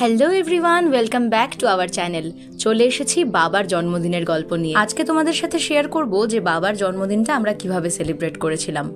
Hello everyone welcome back to our channel চলে এসেছি বাবার জন্মদিনের গল্প নিয়ে। আজকে তোমাদের সাথে শেয়ার করব যে বাবার জন্মদিনটা আমরা কীভাবে সেলিব্রেট করেছিলাম।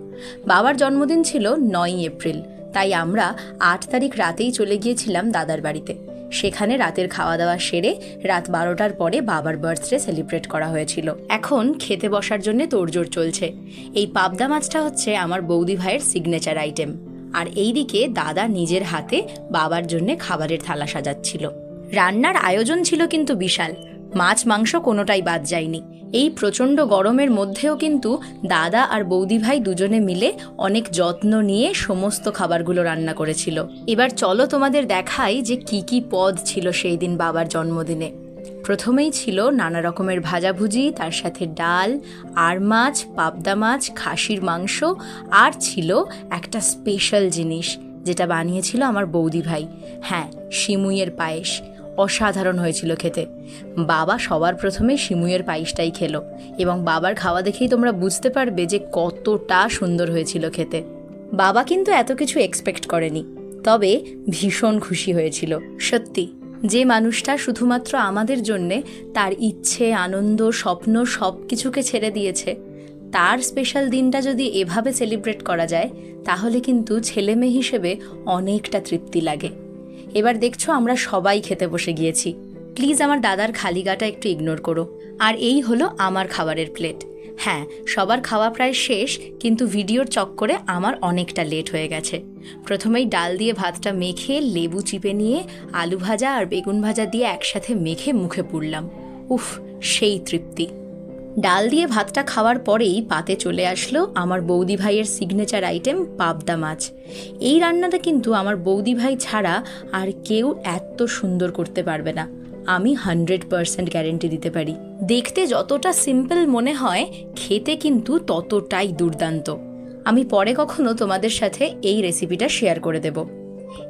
বাবার জন্মদিন ছিল নয়ই এপ্রিল, তাই আমরা আট তারিখ রাতেই চলে গিয়েছিলাম দাদার বাড়িতে। সেখানে রাতের খাওয়া দাওয়া সেরে রাত বারোটার পরে বাবার বার্থডে সেলিব্রেট করা হয়েছিল। এখন খেতে বসার জন্য তোড়জোড় চলছে। এই পাবদা মাছটা হচ্ছে আমার বৌদি ভাইয়ের সিগনেচার আইটেম আর এইদিকে দাদা নিজের হাতে বাবার জন্য খাবারের থালা সাজাচ্ছিল। রান্নার আয়োজন ছিল কিন্তু বিশাল। মাছ, মাংস কোনোটাই বাদ যায়নি। এই প্রচণ্ড গরমের মধ্যেও কিন্তু দাদা আর বৌদি ভাই দুজনে মিলে অনেক যত্ন নিয়ে সমস্ত খাবারগুলো রান্না করেছিল। এবার চলো তোমাদের দেখাই যে কি কি পদ ছিল সেই দিন বাবার জন্মদিনে। প্রথমেই ছিল নানা রকমের ভাজাভুজি, তার সাথে ডাল, আর মাছ, পাবদা মাছ, খাসির মাংস, আর ছিল একটা স্পেশাল জিনিস, যেটা বানিয়েছিল আমার বৌদি ভাই। হ্যাঁ শিমুইয়ের পায়েস। অসাধারণ হয়েছিল খেতে। বাবা সবার প্রথমে শিমুইয়ের পায়েসটাই খেলো, এবং বাবার খাওয়া দেখেই তোমরা বুঝতে পারবে যে কতটা সুন্দর হয়েছিল খেতে। বাবা কিন্তু এত কিছু এক্সপেক্ট করেনি, তবে ভীষণ খুশি হয়েছিল, সত্যি। যে মানুষটা শুধুমাত্র আমাদের জন্যে তার ইচ্ছে, আনন্দ, স্বপ্ন সব কিছুকে ছেড়ে দিয়েছে, তার স্পেশাল দিনটা যদি এভাবে সেলিব্রেট করা যায়, তাহলে কিন্তু ছেলে মেয়ে হিসেবে অনেকটা তৃপ্তি লাগে। এবার দেখছ আমরা সবাই খেতে বসে গিয়েছি। প্লিজ আমার দাদার খালি গাটা একটু ইগনোর করো। আর এই হলো আমার খাবারের প্লেট হ্যাঁ সবার খাওয়া প্রায় শেষ, কিন্তু ভিডিওর চক্করে আমার অনেকটা লেট হয়ে গেছে। প্রথমেই ডাল দিয়ে ভাতটা মেখে লেবু চিপে নিয়ে, আলু ভাজা আর বেগুন ভাজা দিয়ে একসাথে মেখে মুখে পুড়লাম। উফ, সেই তৃপ্তি। ডাল দিয়ে ভাতটা খাওয়ার পরেই পাতে চলে আসলো আমার বৌদি ভাইয়ের সিগনেচার আইটেম পাবদা মাছ। এই রান্নাটা কিন্তু আমার বৌদি ভাই ছাড়া আর কেউ এত সুন্দর করতে পারবে না। আমি হান্ড্রেড পারসেন্ট গ্যারেন্টি দিতে পারি। দেখতে যতটা সিম্পল মনে হয়, খেতে কিন্তু ততটাই দুর্দান্ত। আমি পরে কখনো তোমাদের সাথে এই রেসিপিটা শেয়ার করে দেব।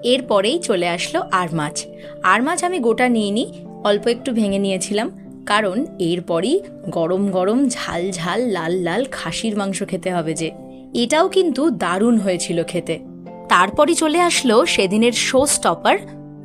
এরপরেই চলে আসলো আর মাছ আর মাছ আমি গোটা নিইনি, অল্প একটু ভেঙে নিয়েছিলাম, কারণ এরপরই গরম গরম ঝাল ঝাল লাল লাল খাসির মাংস খেতে হবে যে। এটাও কিন্তু দারুণ হয়েছিল খেতে। তারপরই চলে আসলো সেদিনের শো স্টপার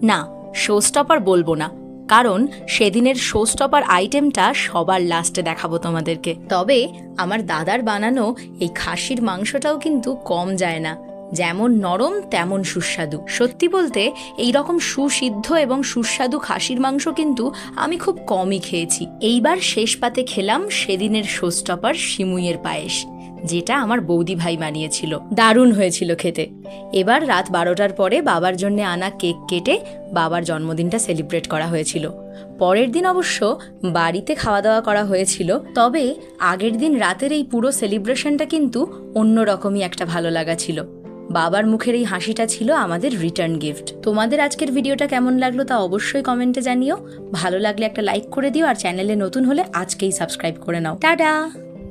না শো স্টপার বলব না। কারণ সেদিনের শো স্টপার আইটেমটা সবার লাস্টে দেখাবো তোমাদেরকে। তবে আমার দাদার বানানো এই খাসির মাংসটাও কিন্তু কম যায় না। যেমন নরম, তেমন সুস্বাদু। সত্যি বলতে এই রকম সুসিদ্ধ এবং সুস্বাদু খাসির মাংস কিন্তু আমি খুব কমই খেয়েছি। এইবার শেষ পাতে খেলাম সেদিনের শোস্টপার শিমুইয়ের পায়েস। যেটা আমার বৌদি ভাই বানিয়েছিল। দারুণ হয়েছিল খেতে। এবার রাত বারোটার পরে বাবার জন্য আনা কেক কেটে বাবার জন্মদিনটা সেলিব্রেট করা হয়েছিল। পরের দিন অবশ্য বাড়িতে খাওয়া দাওয়া করা হয়েছিল, তবে আগের দিন রাতের এই পুরো সেলিব্রেশনটা কিন্তু অন্যরকমই একটা ভালো লাগা ছিল। বাবার মুখের এই হাসিটা ছিল আমাদের রিটার্ন গিফট। তোমাদের আজকের ভিডিওটা কেমন লাগল তা অবশ্যই কমেন্টে জানিও। ভালো লাগলে একটা লাইক করে দিও আর চ্যানেলে নতুন হলে আজকেই সাবস্ক্রাইব করে নাও। টাটা!